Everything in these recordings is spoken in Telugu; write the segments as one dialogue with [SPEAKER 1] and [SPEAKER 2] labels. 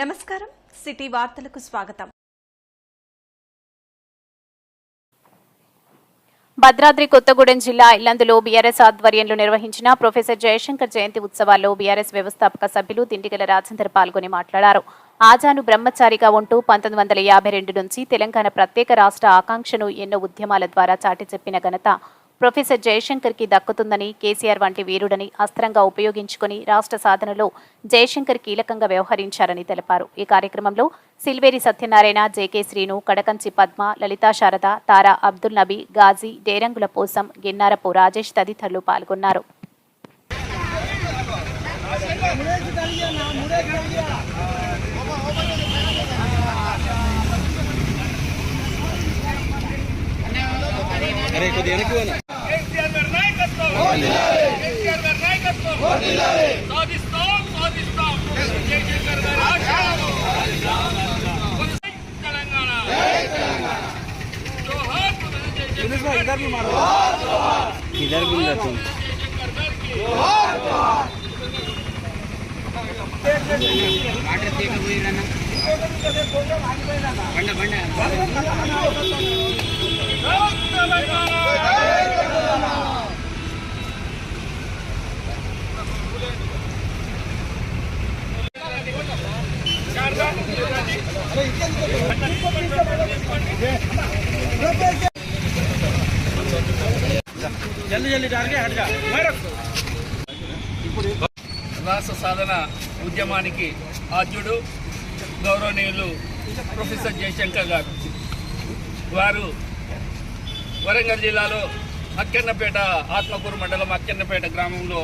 [SPEAKER 1] నమస్కారం. సిటీ వార్తలకు స్వాగతం.
[SPEAKER 2] భద్రాద్రి కొత్తగూడెం జిల్లా ఇల్లందులో బీఆర్ఎస్ ఆధ్వర్యంలో నిర్వహించిన ప్రొఫెసర్ జయశంకర్ జయంతి ఉత్సవాల్లో బీఆర్ఎస్ వ్యవస్థాపక సభ్యులు దిండిగల రాజేందర్ పాల్గొని మాట్లాడారు. ఆజాను బ్రహ్మచారిగా ఉంటూ పంతొమ్మిది వందల యాభై రెండు నుంచి తెలంగాణ ప్రత్యేక రాష్ట్ర ఆకాంక్షను ఎన్నో ఉద్యమాల ద్వారా చాటి చెప్పిన ఘనత ప్రొఫెసర్ జయశంకర్కి దక్కుతుందని కేసీఆర్ వంటి వీరుడని అస్త్రంగా ఉపయోగించుకుని రాష్ట్ర సాధనలో జయశంకర్ కీలకంగా వ్యవహరించారని తెలిపారు. ఈ కార్యక్రమంలో సిల్వేరి సత్యనారాయణ జేకే శ్రీను కడకంచి పద్మ లలితా శారద తారా అబ్దుల్ నబీ గాజీ డేరంగుల పోసం గిన్నారపు రాజేష్ తదితరులు పాల్గొన్నారు.
[SPEAKER 3] అరే కొద్దిగా వెనక్కి పోనా
[SPEAKER 4] కేసీఆర్ గారి నాయకత్వం కేసీఆర్ గారి నాయకత్వం సాధిస్తాం సాధిస్తాం తెలంగాణ
[SPEAKER 3] ఇద్దరు పిల్లలు బండ బండ జల్దీ జల్దీ
[SPEAKER 4] రాష్ట్ర సాధన ఉద్యమానికి ఆద్యుడు గౌరవనీయులు ప్రొఫెసర్ జయశంకర్ గారు. వారు వరంగల్ జిల్లాలో అక్కెన్నపేట ఆత్మకూరు మండలం అక్కెన్నపేట గ్రామంలో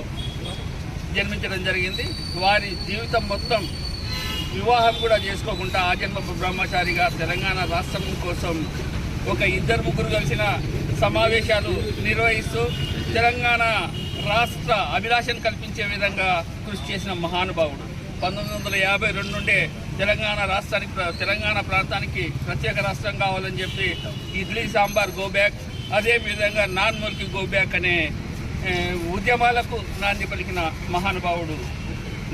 [SPEAKER 4] జన్మించడం జరిగింది. వారి జీవితం మొత్తం వివాహం కూడా చేసుకోకుండా ఆజన్మ బ్రహ్మచారిగా తెలంగాణ రాష్ట్రం కోసం ఒక ఇద్దరు ముగ్గురు కలిసిన సమావేశాలు నిర్వహిస్తూ తెలంగాణ రాష్ట్ర అభిలాషను కల్పించే విధంగా కృషి చేసిన మహానుభావుడు. పంతొమ్మిది వందల యాభై రెండు నుండే తెలంగాణ రాష్ట్రానికి ప్ర- తెలంగాణ ప్రాంతానికి ప్రత్యేక రాష్ట్రం కావాలని చెప్పి ఇడ్లీ సాంబార్ గో బ్యాక్ అదే విధంగా నాన్ మురికి గో బ్యాక్ అనే ఉద్యమాలకు నాంది పలికిన మహానుభావుడు.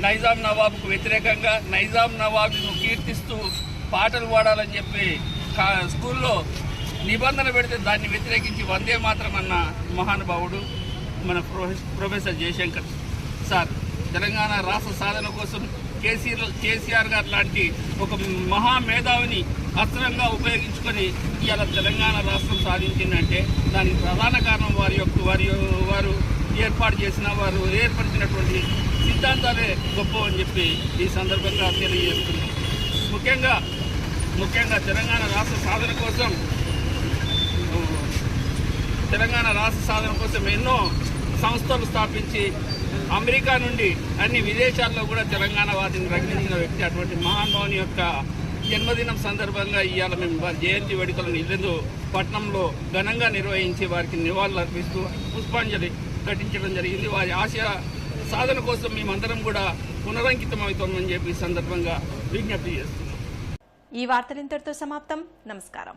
[SPEAKER 4] నైజాం నవాబుకు వ్యతిరేకంగా నైజాం నవాబును కీర్తిస్తూ పాటలు పాడాలని చెప్పి స్కూల్లో నిబంధన పెడితే దాన్ని వ్యతిరేకించి వందే మాత్రం అన్న మహానుభావుడు మన ప్రొఫెసర్ జయశంకర్ సార్. తెలంగాణ రాష్ట్ర సాధన కోసం కేసీఆర్ కేసీఆర్ గారు లాంటి ఒక మహా మేధావిని అస్త్రంగా ఉపయోగించుకొని ఇవాళ తెలంగాణ రాష్ట్రం సాధించిందంటే దానికి ప్రధాన కారణం వారి యొక్క వారి వారు ఏర్పాటు చేసిన వారు ఏర్పరిచినటువంటి సిద్ధాంతాలే గొప్ప అని చెప్పి ఈ సందర్భంగా తెలియజేస్తున్నాం. ముఖ్యంగా ముఖ్యంగా తెలంగాణ రాష్ట్ర సాధన కోసం తెలంగాణ రాష్ట్ర సాధన కోసం ఎన్నో సంస్థలు స్థాపించి అమెరికా నుండి అన్ని విదేశాల్లో కూడా తెలంగాణ వారిని రక్షించిన వ్యక్తి అటువంటి మహానుభావుని యొక్క జన్మదినం సందర్భంగా ఇవాళ మేము వారి జయంతి వేడుకలను ఇల్లందు పట్టణంలో ఘనంగా నిర్వహించి వారికి నివాళులు అర్పిస్తూ పుష్పాంజలి ఘటించడం జరిగింది. వారి ఆశయ సాధన కోసం మేమందరం కూడా పునరంకితమవుతామని చెప్పి సందర్భంగా విజ్ఞప్తి చేస్తున్నాం.
[SPEAKER 1] ఈ వార్తలు ఇంతటితో సమాప్తం. నమస్కారం.